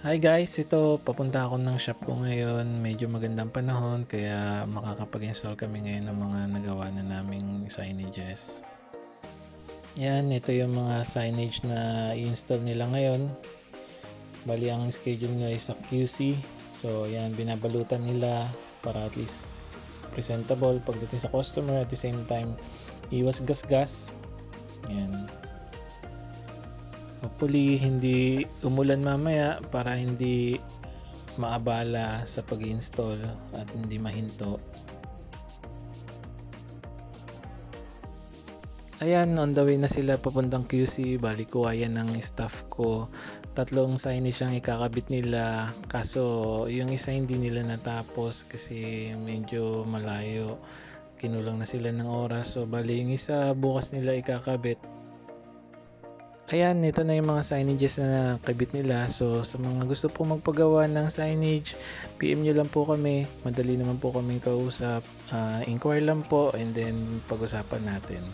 Hi guys, ito papunta ako ng shop ko ngayon. Medyo magandang panahon kaya makakapag-install kami ngayon ng mga nagawa na naming signages. Yan, ito yung mga signage na i-install nila ngayon. Bali ang schedule nila is sa QC. So yan, binabalutan nila para at least presentable pagdating sa customer at the same time iwas gas-gas. Yan. Hopefully, hindi umulan mamaya para hindi maabala sa pag-install at hindi mahinto. Ayan, on the way na sila papuntang QC. Bali ko ayan ng staff ko. Tatlong signage ang ikakabit nila. Kaso, yung isa hindi nila natapos kasi medyo malayo. Kinulang na sila ng oras. So, bali yung isa bukas nila ikakabit. Ayan, ito na yung mga signages na nakabit nila. So, sa mga gusto po magpagawa ng signage, PM nyo lang po kami. Madali naman po kami kausap. Ah, inquire lang po and then pag-usapan natin.